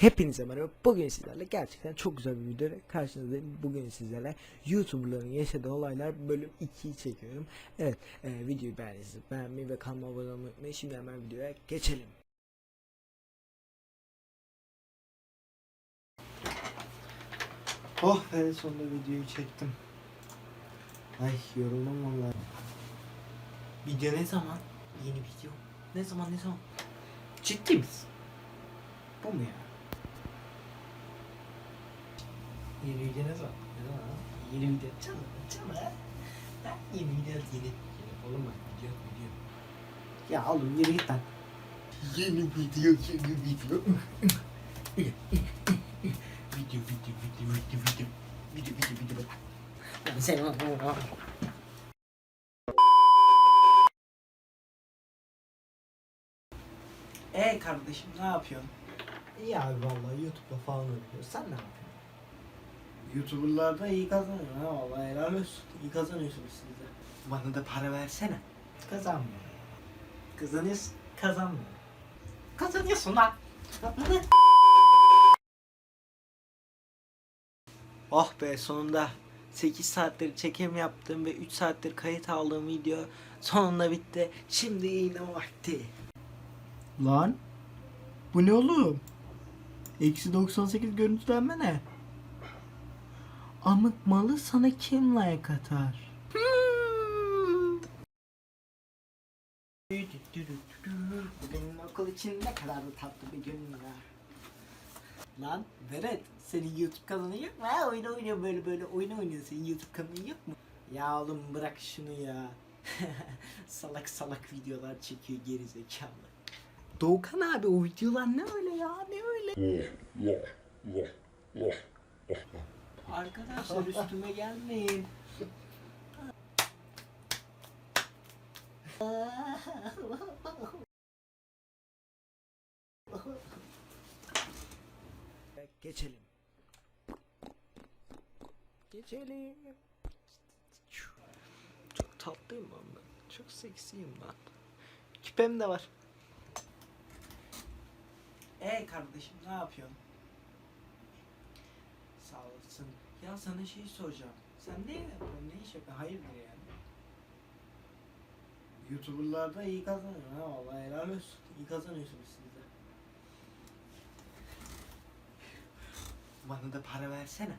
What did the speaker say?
Hepinize merhaba. Bugün sizlerle gerçekten çok güzel bir video karşınızdayım. Bugün sizlerle YouTuber'ların yaşadığı olaylar bölüm 2'yi çekiyorum. Evet, e, videoyu beğendiyseniz beğenmeyi ve kanalıma abone olmayı unutmayın. Şimdi hemen videoya geçelim. Oh en sonunda videoyu çektim. Ay yoruldum vallahi. Video ne zaman? Yeni video. Ne zaman ne zaman? Ciddi misin? Bu mu ya? Yeni video ne zaman? Ne zaman? ha? Yeni video açalım açalım ha? Ha, Yeni video yeni. Yeni oğlum bak video video. Ya oğlum yürü git lan. Yeni video yeni video. video video video video video. Video video video. Ben seni Ee kardeşim ne yapıyorsun? İyi abi vallahi YouTube'da falan oynuyoruz. Sen ne yapıyorsun? YouTuber'lar da iyi kazanıyor ha vallahi helal olsun. İyi kazanıyorsunuz siz de. Bana da para versene. Kazanmıyor. Kazanıyorsun, kazanmıyor. Kazanıyorsun lan. Oh be sonunda 8 saattir çekim yaptığım ve 3 saattir kayıt aldığım video sonunda bitti. Şimdi yine vakti. Lan bu ne oğlum? Eksi 98 görüntülenme ne? Amık malı sana kim like atar? Hmm. Bugün okul için ne kadar da tatlı bir gün ya. Lan Berat senin YouTube kanalın yok mu? Ha, oyun oynuyor böyle böyle oyun oynuyor senin YouTube kanalın yok mu? Ya oğlum bırak şunu ya. salak salak videolar çekiyor geri zekalı. Doğukan abi o videolar ne öyle ya ne öyle? Arkadaşlar üstüme gelmeyin. Geçelim. Geçelim. Çok tatlıyım ben. Çok seksiyim ben. Küpem de var. Ey kardeşim ne yapıyorsun? Sağ olasın. Ya sana şey soracağım. Sen ne yapıyorsun? Ne iş yapıyorsun? Hayırdır yani? YouTuber'lar da iyi kazanıyor ha vallahi helal olsun. İyi kazanıyorsunuz siz de. Bana da para versene.